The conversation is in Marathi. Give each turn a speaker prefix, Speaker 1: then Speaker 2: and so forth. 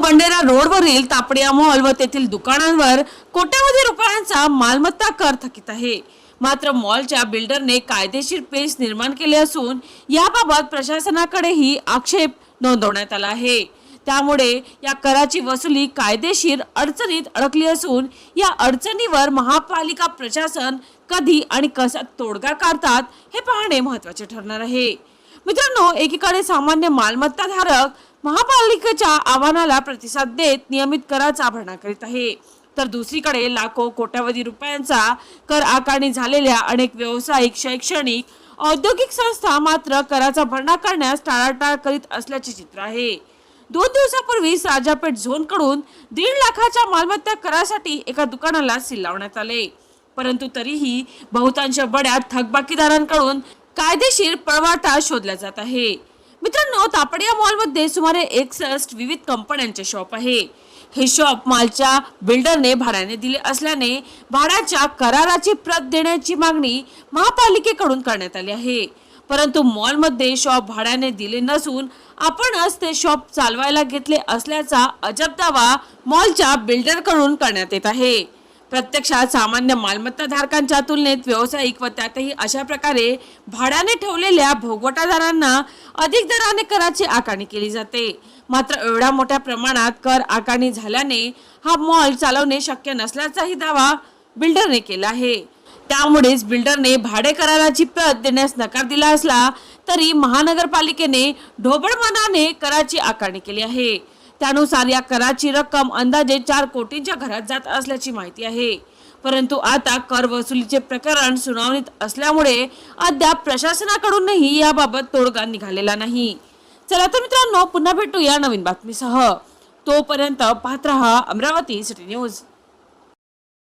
Speaker 1: बंडेरा रोडवरील तापडिया मॉल व तेथील दुकानांवर कोट्यावधी रुपयांचा मालमत्ता कर थकीत आहे. मात्र मॉलच्या बिल्डरने कायदेशीर पेच निर्माण केले असून याबाबत प्रशासनाकडेही आक्षेप नोंदवण्यात आला आहे. त्यामुळे या कराची वसुली कायदेशीर अडचणीत अडकली असून या अडचणीवर महापालिका प्रशासन कधी आणि कसा तोडगा काढतात हे पाहणे महत्त्वाचे ठरणार आहे. मित्रांनो एकीकडे सामान्य मालमत्ता धारक महापालिकेच्या आव्हानाला प्रतिसाद देत नियमित कराचा भरणा करीत आहे. तर दुसरीकडे लाखो कोट्यावधी रुपयांचा कर आकारणी झालेल्या अनेक व्यावसायिक शैक्षणिक औद्योगिक संस्था मात्र कराचा भरणा करण्यास टाळाटाळ करीत असल्याचे चित्र आहे. दोन दिवसापूर्वी राजापेठ झोनकडून दीड लाखाच्या मालमत्ता करासाठी एका दुकानाला सील लावण्यात आले. परंतु तरीही बहुतांश बड्या थकबाकीदारांकडून कायदेशीर पळवाटा शोधला जात आहे. मित्रांनो तापडिया मॉलमध्ये सुमारे एकसष्ट विविध कंपन्यांचे शॉप आहे. हे शॉप मालच्या बिल्डरने भाड्याने दिले असल्याने भाड्याच्या कराराची प्रत देण्याची मागणी महापालिकेकडून करण्यात आली आहे. परंतु मॉलमध्ये शॉप भाड्याने दिले नसून आपणच ते शॉप चालवायला घेतले असल्याचा अजब दावा मॉलच्या बिल्डरकडून करण्यात येत आहे. प्रत्यक्षात सामान्य मालमत्ता धारकांच्या तुलनेत व्यावसायिक व त्यातही अशा प्रकारे भाड्याने ठेवलेल्या भोगवटादारांना अधिक दराने कराची आकारणी केली जाते. मात्र एवढ्या मोठ्या प्रमाणात कर आकारणी झाल्याने हा मॉल चालवणे शक्य नसल्याचाही दावा बिल्डरने केला आहे. त्यामुळेच बिल्डरने भाडे कराराची प्रत देण्यास नकार दिला असला तरी महानगरपालिकेने ढोबळ मनाने कराची आकारणी केली आहे. त्यानुसार या कराची रक्कम अंदाजे चार कोटींच्या घरात जात असल्याची माहिती आहे. परंतु आता कर वसुलीचे प्रकरण सुनावणीत असल्यामुळे अद्याप प्रशासनाकडूनही याबाबत तोडगा निघालेला नाही. चला तर मित्रांनो पुन्हा भेटू या नवीन बातमीसह. तोपर्यंत पाहत रहा अमरावती सिटी न्यूज.